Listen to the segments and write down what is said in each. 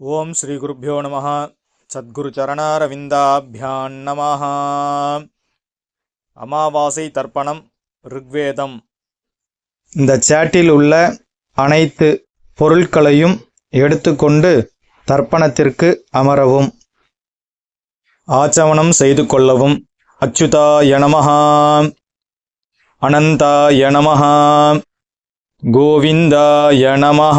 ஓம் ஸ்ரீ குருப்பியோ நம. சத்குருச்சரணாரவிந்தாபியான் நம. அமாவாசை தர்ப்பணம் ருக்வேதம். இந்த சேட்டில் உள்ள அனைத்து பொருட்களையும் எடுத்துக்கொண்டு தர்ப்பணத்திற்கு அமரவும். ஆச்சமனம் செய்து கொள்ளவும். அச்சுதாய நமः. அனந்தாய நமः. கோவிந்தாய நமः.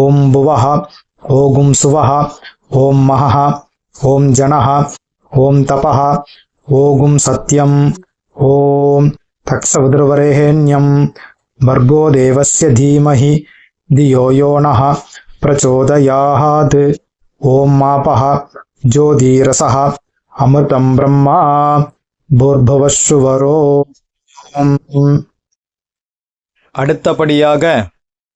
ॐ भुवः ॐ सुवः ॐ महः ॐ जनः ॐ तपः ॐ सत्यम् ॐ तत्सवितुर्वरेण्यम् भर्गो देवस्य धीमहि धियो यो नः प्रचोदयात् ॐ मापः ज्योतिरसः अमृतं ब्रह्मा भूर्भुवस्सुवरो ॐ அடுத்தபடியாக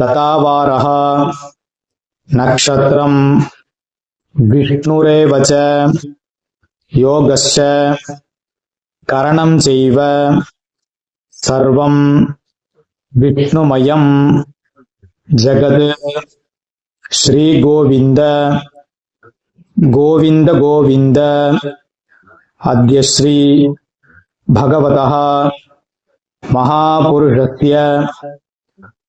तथावारः नक्षत्रम् विष्णुरेव च योगश्च करणं चैव सर्वं विष्णुमयं जगत् श्रीगोविन्द गोविन्द गोविन्द। अद्य श्री भगवतः महापुरुषस्य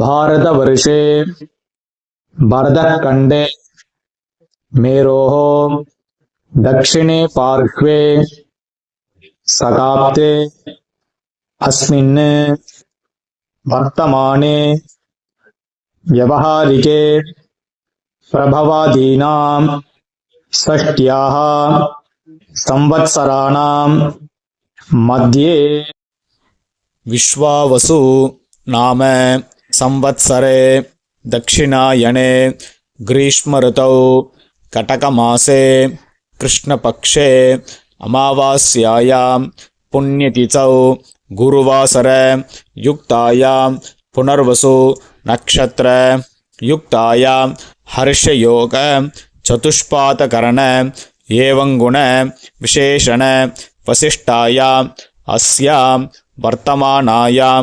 भारतवर्षे भरतखण्डे मेरोः दक्षिणे पार्श्वे सकाब्दे अस्मिन् वर्तमाने व्यवहारिके प्रभवादीनाम् षष्ट्याः संवत्सराणाम् मध्ये विश्वावसु नाम संवत्सरे दक्षिणायणे ग्रीष्मऋतौ कटकमासे कृष्णपक्षे अमावास्यायां पुण्यतिथौ गुरुवासर युक्तायां पुनर्वसु नक्षत्र युक्तायां हर्षयोग चतुष्पातकरण एवं गुण विशेषण वसिष्ठायाम् अस्यां वर्तमानायां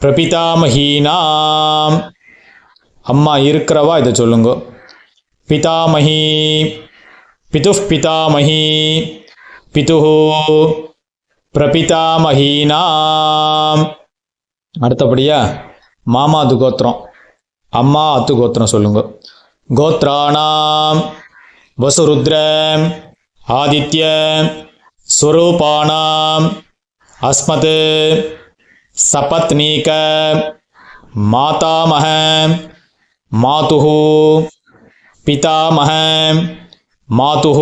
பிரபிதாமஹீனாம் அம்மா இருக்கிறவா? இதை சொல்லுங்க. பிதாமகி பிது பிதாமகி பிது பிரபிதாமஹீனாம் அடுத்தபடியா மாமாது கோத்திரம். அம்மா அத்து கோத்திரம் சொல்லுங்க. கோத்ராணாம் வசுருத்ர ஆதித்ய ஸ்வரூபானாம் அஸ்மத் सपत्नीक मातामह मातुः पितामह मातुः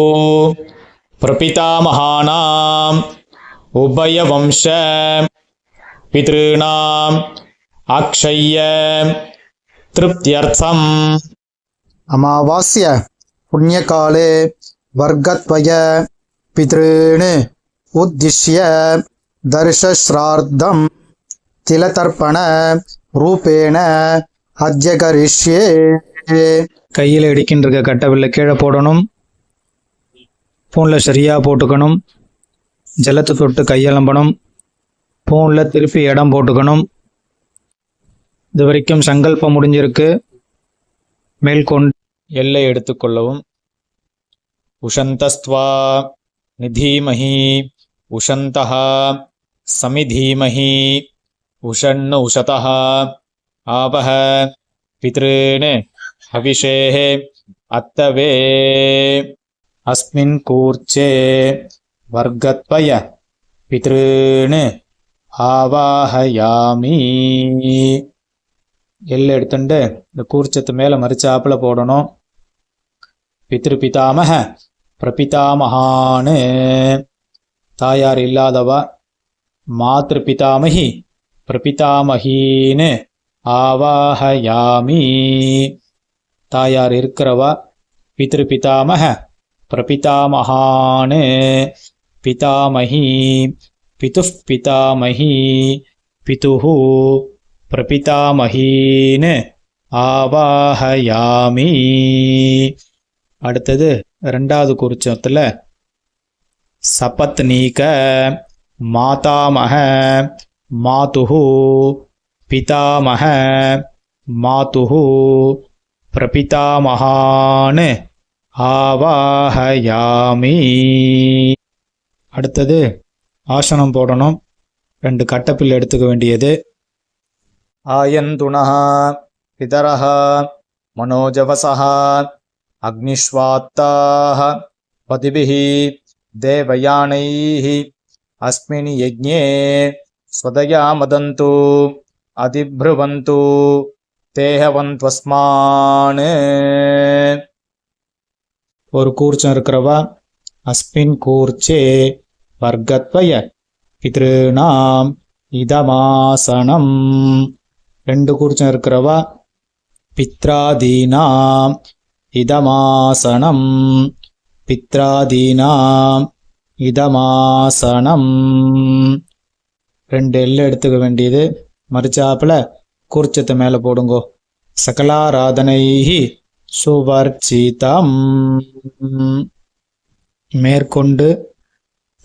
प्रपितामहानाम् उभयवंश पितॄणाम् अक्षय्य तृप्त्यर्थम् अमावास्य पुण्यकाले वर्गत्वय पितॄन् उद्दिश्य दर्शश्राद्धम् திலதர்ப்பண ரூபேண அர்ஜகரிஷ்யே கையில் இடிக்கின்ற கட்டவில்லை கீழே போடணும். பூனில் சரியாக போட்டுக்கணும். ஜலத்தை தொட்டு கையெலம்பணும். பூனில் திருப்பி இடம் போட்டுக்கணும். இது வரைக்கும் சங்கல்பம் முடிஞ்சிருக்கு. மேல்கொண்டு எல்லை எடுத்துக்கொள்ளவும் உஷந்தஸ்துவா நிதீமஹி உஷந்தா சமிதீமஹி. உஷன்னு உஷதः ஆபஹ பித்ருன் ஹவிஷேः அத்தவே அஸ்மின் கூர்ச்சே வர்க்கத்வய பித்ருன் ஆவாஹயாமி எல் எடுத்துட்டு இந்த கூர்ச்சத்து மேலே மறிச்சாப்புல போடணும். பித்ரு பிதாமக பிரபிதாமகான்னு தாயார் இல்லாதவா மாத்ரு பிதாமகி பிரபிதாமகின்னு ஆவாஹயாமி. தாயார் இருக்கிறவா? பித்ரு பிதாமக பிரபிதாமகான்னு பிதாமகி. பிதுः பிதாமகி பிதுஹு. பிரபிதாமகீன்னு ஆவாஹயாமி. அடுத்தது ரெண்டாவது குறிச்சத்தில் சபத்னீக மாதாமக. மாதுஹு பிதாமக மாதுஹு பிரபிதாமகான்னு ஆவாஹயாமி அடுத்தது ஆசனம் போடணும் ரெண்டு கட்டப்பில் எடுத்துக்க வேண்டியது आयन्तुणः पितरः मनोजवसः अग्निष्वात्ताः पतिभिः देवयानैः अस्मिन् यज्ञे स्वदया मदन्तु अधिभ्रुवन्तु தேகவந்த்வஸ்மான் ஒரு கூர்ச்சம் இருக்கிறவா அஸ்மின் கூர்ச்சே வர்க்கத்வய பித்ருணாம் இதமாசனம் ரெண்டு கூர்ச்சம் இருக்கிறவா பித்ராதீனாம் இதமாசனம் பித்ராதீனாம் இதமாசனம் ரெண்டு எள்ளு எடுத்துக்க வேண்டியது. மறிச்சாப்புல கூர்ச்சத்தை மேலே போடுங்கோ. சகலாராதனைஹி சுவர்ச்சிதம். மேற்கொண்டு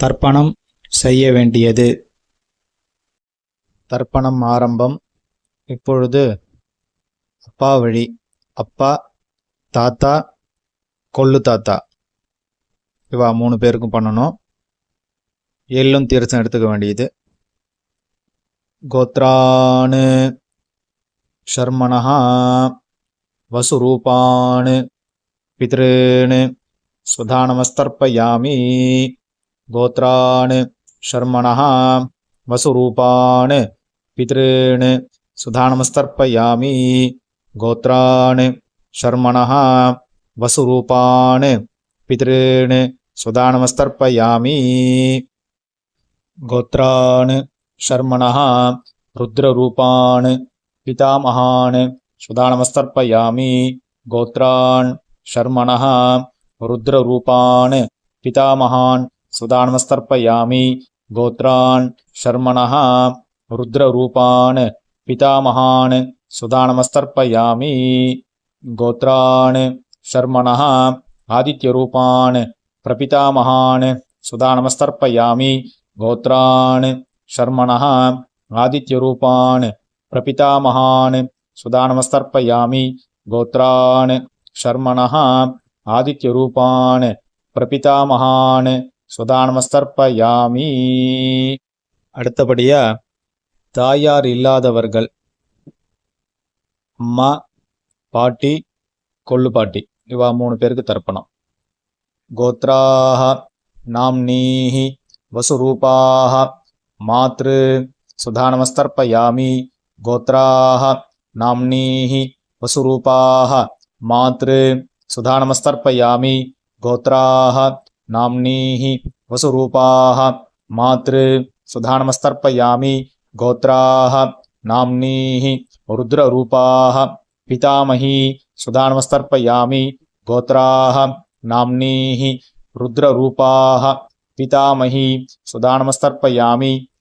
தர்ப்பணம் செய்ய வேண்டியது. தர்ப்பணம் ஆரம்பம். இப்பொழுது அப்பா வழி. அப்பா தாத்தா கொள்ளு தாத்தா. இவா மூணு பேருக்கும் பண்ணணும். எள்ளும் தீர்த்தம் எடுத்துக்க வேண்டியது. गोत्रान् शर्मणः वसुरूपान् पितॄन् स्वधानमस्तर्पयामि। गोत्रान् शर्मणः वसुरूपान् पितॄन् सुधानमस्तर्पयामि गोत्रान् शर्मणः वसुरूपान् पितॄन् सुधानमस्तर्पयामि गोत्रान् शर्मणः रुद्ररूपान् पितामहान् सुदानमस्तर्पयामि। गोत्रान् शर्मणः रुद्ररूपान् पितामहान् सुदानमस्तर्पयामि। गोत्रान् शर्मणः रुद्ररूपान् पितामहान् सुदानमस्तर्पयामि। गोत्रान् शर्मणः आदित्यरूपान् प्रपितामहान् सुदानमस्तर्पयामि। गोत्रान् शर्मणः आदित्यरूपान् प्रपितामहान् सुदानमस्तर्पयामि गोत्रान् शर्मणः आदित्यरूपान् प्रपितामहान् சுதானமஸ்தர்ப்பயாமி அடுத்தபடியா தாயார் இல்லாதவர்கள் அம்மா பாட்டி கொள்ளு பாட்டி இவா மூணு பேருக்கு தர்ப்பணம் கோத்ராக நாம்னீஹி வசுரூபாக మాతృ సుధానమస్తర్పయామి గోత్రాహ నామ్నీ వసురూపాహ మాతృ సుధానమస్తర్పయామి గోత్రాహ నామ్నీ వసురూపాహ మాతృ సుధానమస్తర్పయామి గోత్రాహ నామ్నీ రుద్రరూపాహ పితామహీ సుధానమస్తర్పయామి గోత్రాహ నామ్నీ రుద్రరూపాహ పితామహీ సుధానమస్తర్పయామి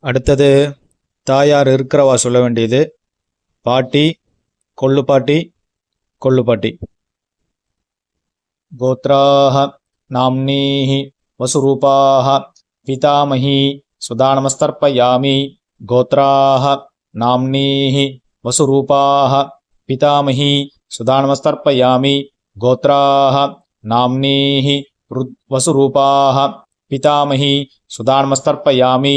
அடுத்தது தாயார் இருக்கிறவா சொல்ல வேண்டியது? பாட்டி கொள்ளு பாட்டி கொள்ளு பாட்டி. கோத்ராஹ நாம்னீஹி வசுரூபாஹ பிதாமஹி சுதானமஸ்தர்ப்பயாமி. கோத்ராஹ நாம்னீஹி வசுரூபாஹ பிதாமஹி சுதானமஸ்தர்ப்பயாமி. கோத்ராஹ நாம்னீஹி வசுரூபாஹ பிதாமஹி சுதானமஸ்தர்ப்பயாமி.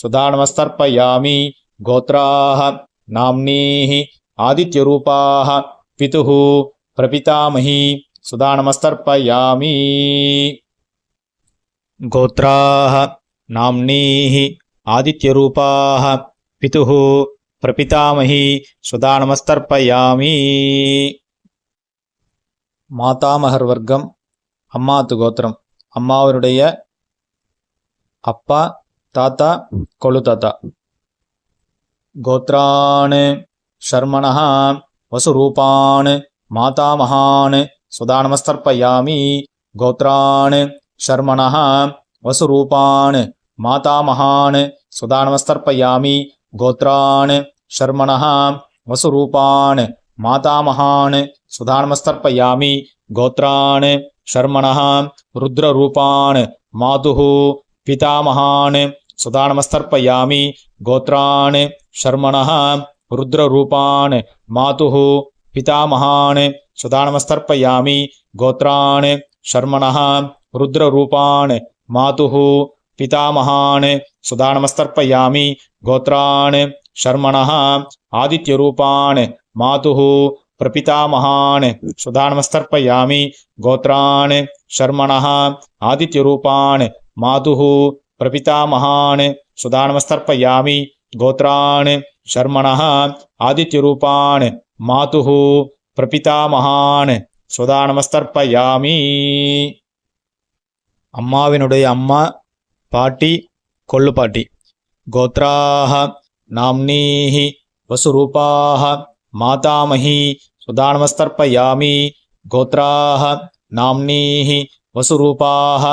सुदानमस्तर्पयामि गोत्राः नाम्नीः आदित्यरूपाः पितुः प्रपितामही सुदानमस्तर्पयामि गोत्राः नाम्नीः आदित्यरूपाः पितुः प्रपितामही सुदानमस्तर्पयामि மாதாமகர் வர்க்கம் அம்மாத்து கோத்திரம் அம்மாவருடைய அப்பா தாத்தா கொழு தாத்தா. கோத்ரான் ஷர்மணா வசுரூபான் மாதாமகான் சுதானமஸ்தர்ப்பயாமி கோத்ரான் ஷர்மணா வசுரூபான் மாதாமகான் சுதானமஸ்தர்ப்பயாமி கோத்ரான் ஷர்மணா வசுரூபான் மாதாமகான் சுதானமஸ்தர்ப்பயாமி கோத்ரான் ஷர்மணா ருத்ரூபான் மாது பிதாமகான் సుదానమస్తర్పయామి గోత్రాన్ శర్మణ రుద్రరూపాన్ మాతు పితామహాన్ సుదానమస్తర్పయామి గోత్రాన్ శర్మణ రుద్రరూపాన్ మాతు పితామహాన్ సుదానమస్తర్పయామి గోత్రాన్ శర్మణ ఆదిత్యరూపాన్ మాతు ప్రపితామహాన్ సుదానమస్తర్పయామి గోత్రాన్ శర్మణ ఆదిత్యరూపాన్ మాతు प्रपितामहान् सुदानमस्तर्पयामि गोत्रान् शर्मणः आदित्यरूपान् मातुः பிரபிதாமகான் சுதானமஸ்தர்ப்பயாமி அம்மாவினுடைய அம்மா பாட்டி கொள்ளு பாட்டி கோத்ராக நாம்னீஹி வசுரூபாக மாதாமகி சுதானமஸ்தர்ப்பயாமி கோத்ராக நாம்னீஹி வசுரூபாக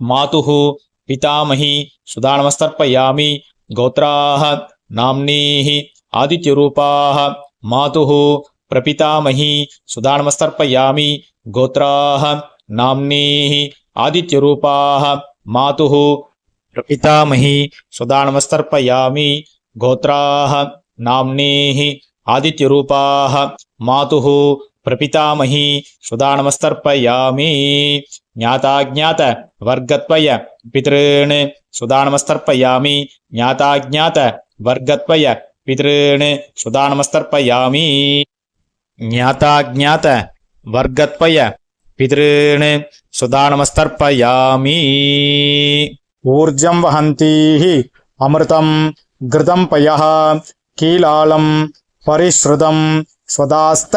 మాతు పితామహి సుధానమస్తర్పయామి గోత్రా నామ్నీ ఆదిత్యరూపా మాతు ప్రపితామహీ సుధానమస్తర్పయామి గోత్రా నామ్నీ ఆదిత్యరూపా మాతు ప్రపితామహీ సుధానమస్తర్పయామి గోత్రా నామ్నీ ఆదిత్యరూపా మాతు प्रपितामही सुदानमस्तर्पयामि। ज्ञाताज्ञात वर्गत्वय पितॄन् सुदानमस्तर्पयामि। ज्ञाताज्ञात वर्गत्वय पितॄन् सुदानमस्तर्पयामि। ज्ञाताज्ञात वर्गत्वय पितॄन् सुदानमस्तर्पयामि। ऊर्जं वहन्तीः अमृतं घृतं पयः कीलालं परिश्रुतं स्वदास्त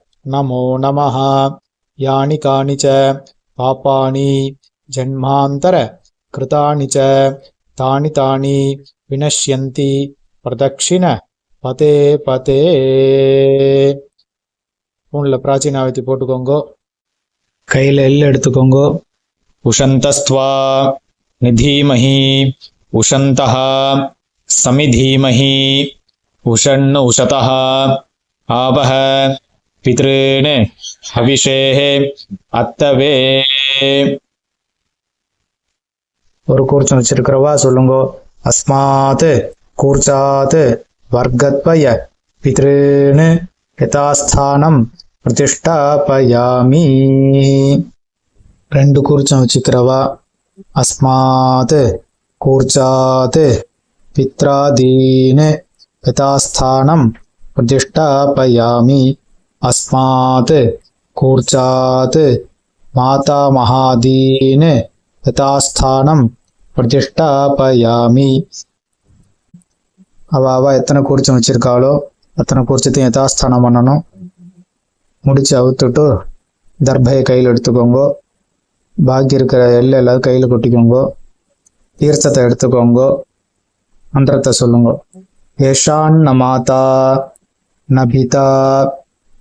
நமோ நமः யானி கானி ச பாப்பாணி ஜன்மாந்தர கிருதானி ச தானி தானி வினஷ்யந்தி பிரதக்ஷிண பதே பதே ஃபோனில் பிராச்சீனாவத்தி போட்டுக்கோங்க கையில் எல் எடுத்துக்கோங்க उशन्तस्त्वा निधीमहि उशन्तः समिधीमहि उषण् उशतः आवह पितॄन् हविषेः अत्तवे ஒரு கூர்ச்சம் வச்சிருக்கிறவா சொல்லுங்க அஸ்மாத் கூர்ச்சாத் வர்க்கத்வய பித்ருன்னு யதாஸ்தானம் பிரதிஷ்டாபயாமி ரெண்டு கூர்ச்சம் வச்சுக்கிறவா அஸ்மாத் கூர்ச்சாத் பித்ராதீன் யதாஸ்தானம் பிரதிஷ்டாபயாமி அஸ்மாத் கூர்ச்சாத் மாதாமகாதீன் யதாஸ்தானம் பிரதிஷ்டாபயாமி அவ அவ எத்தனை கூர்ச்சம் வச்சிருக்காளோ அத்தனை கூர்ச்சத்தையும் யதாஸ்தானம் பண்ணணும் முடிச்சு அவுத்துட்டு தர்பையை கையில் எடுத்துக்கோங்கோ பாக்கி இருக்கிற எல்லை எல்லாரும் கையில் கொட்டிக்கோங்கோ தீர்த்தத்தை எடுத்துக்கோங்கோ மந்திரத்தை சொல்லுங்க ஏஷான் ந மாதா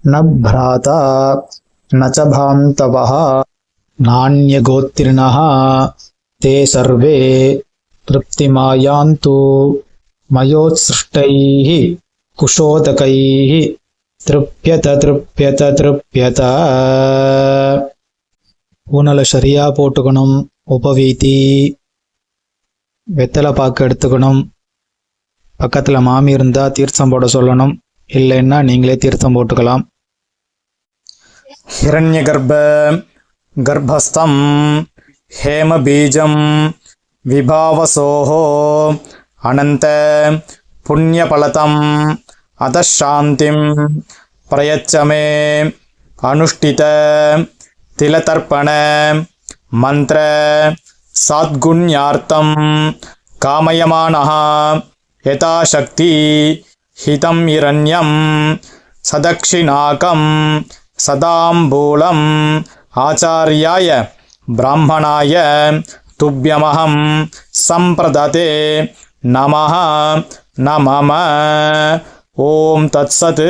ந பிதா ந பிராதா ந ச பாந்தவः नान्यगोत्रिणः ते सर्वे तृप्तिमायान्तु मयोत्सृष्टैः कुशोदकैः तृप्यत तृप्यत तृप्यत ஊனலை சரியாக போட்டுக்கணும் உபவீதி வெத்தலை பாக்கு எடுத்துக்கணும் பக்கத்தில் மாமி இருந்தால் தீர்த்தம் போட சொல்லணும் இல்லைன்னா நீங்களே தீர்த்தம் போட்டுக்கலாம் हिरण्यगर्भ गर्भस्थं हेमबीजं विभावसोः अनन्त पुण्यफलतम् अतः शान्तिं प्रयच्छ मे अनुष्ठित तिलतर्पण मन्त्र साद्गुण्यार्थं कामयमानः यथाशक्ति हितं हिरण्यं सदक्षिणाकं சதாம்பூலம். ஆச்சாரியாய பிராமணாய துப்பியமகம் சம்பிரததே நம நமம. ஓம் தத் சத்து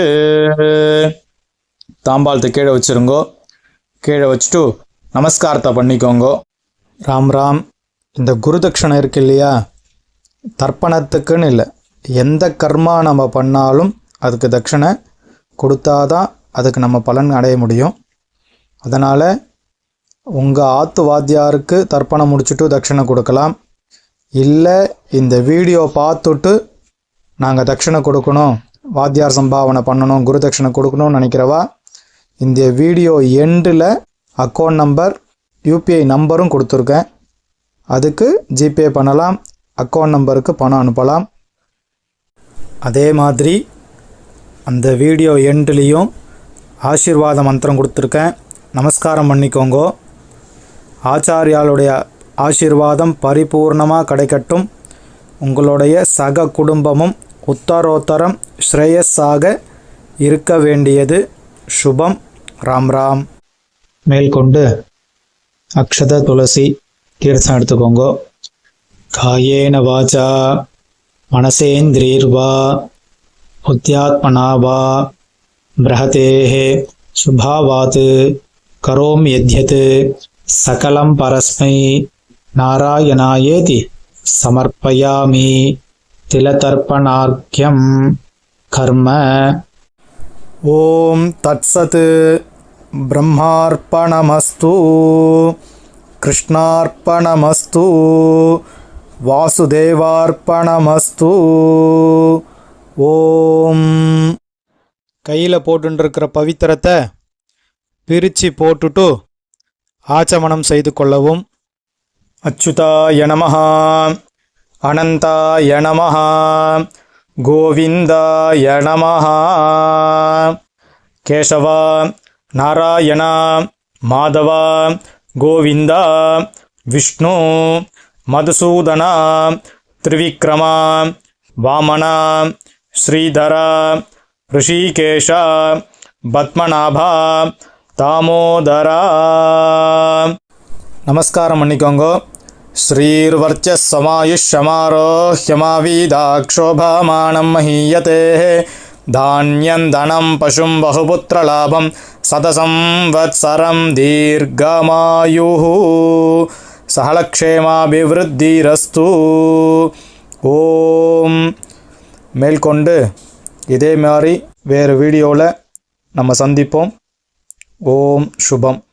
தாம்பாளத்தை கீழே வச்சுருங்கோ. கீழே வச்சுட்டு நமஸ்காரத்தை பண்ணிக்கோங்கோ. ராம் ராம். இந்த குருதட்சணை இருக்கு இல்லையா? தர்ப்பணத்துக்குன்னு இல்லை. எந்த கர்மா நம்ம பண்ணாலும் அதுக்கு தட்சணை கொடுத்தாதான் அதுக்கு நம்ம பலன் அடைய முடியும். அதனால் உங்கள் ஆத்து வாத்தியாருக்கு தர்ப்பணம் முடிச்சுட்டு தட்சிணை கொடுக்கலாம். இல்லை இந்த வீடியோ பார்த்துட்டு நாங்கள் தட்சிணை கொடுக்கணும் வாத்தியார் சம்பாவனை பண்ணணும் குரு தட்சிணை கொடுக்கணும்னு நினைக்கிறவா இந்த வீடியோ எண்டில் அக்கௌண்ட் நம்பர் யூபிஐ நம்பரும் கொடுத்துருக்கேன். அதுக்கு ஜிபே பண்ணலாம் அக்கௌண்ட் நம்பருக்கு பணம் அனுப்பலாம். அதே மாதிரி அந்த வீடியோ எண்ட்லேயும் ஆசீர்வாத மந்திரம் கொடுத்துருக்கேன். நமஸ்காரம் பண்ணிக்கோங்கோ. ஆச்சாரியாளுடைய ஆசீர்வாதம் பரிபூர்ணமாக கிடைக்கட்டும். உங்களுடைய சக குடும்பமும் உத்தரோத்தரம் ஸ்ரேயஸாக இருக்க வேண்டியது. சுபம். ராம் ராம். மேற்கொண்டு அக்ஷத துளசி தீர்த்தம் எடுத்துக்கோங்க. காயேன வாச்சா மனசேந்திரீர்வா புத்தியாத்மனா வா பிரஹதேः சுபாவாத் கரோம் யத்யத் சகலம் பரஸ்மை நாராயணாயேதி சமர்ப்பயாமி திலதர்ப்பணார்க்கியம் கர்ம ஓம் தத்சத் பிரம்மார்ப்பணமஸ்து கிருஷ்ணார்ப்பணமஸ்து வாசுதேவார்ப்பணமஸ்து ஓம் கையில் போட்டுருக்கிற பவித்திரத்தை பிரித்து போட்டுட்டு ஆச்சமனம் செய்து கொள்ளவும். அச்சுதாய நமஹ. அனந்தாய நமஹ. கோவிந்தாய நமஹ. கேசவா. நாராயணா. மாதவா. கோவிந்தா. விஷ்ணு. மதுசூதனா. திரிவிக்ரமா. வாமனா. ஸ்ரீதரா. ரிஷிகேஷ பத்மநாபா தாமோதரா நமஸ்காரம் பண்ணிக்கோங்கோ ஸ்ரீர்வர்ச்சசமாயுஷமாரோஹ்யமாவீதாக்ஷோபாமானம் மஹீயதே தானியந்தனம் பசும் பகுபுத்திரலாபம் சதசம் வத்சரம் தீர்க்கமாயு சகலக்ஷேமாபிவிருத்திரஸ்து ஓம் மேற்கொண்டு இதே மாதிரி வேறு வீடியோவில் நம்ம சந்திப்போம். ஓம் சுபம்.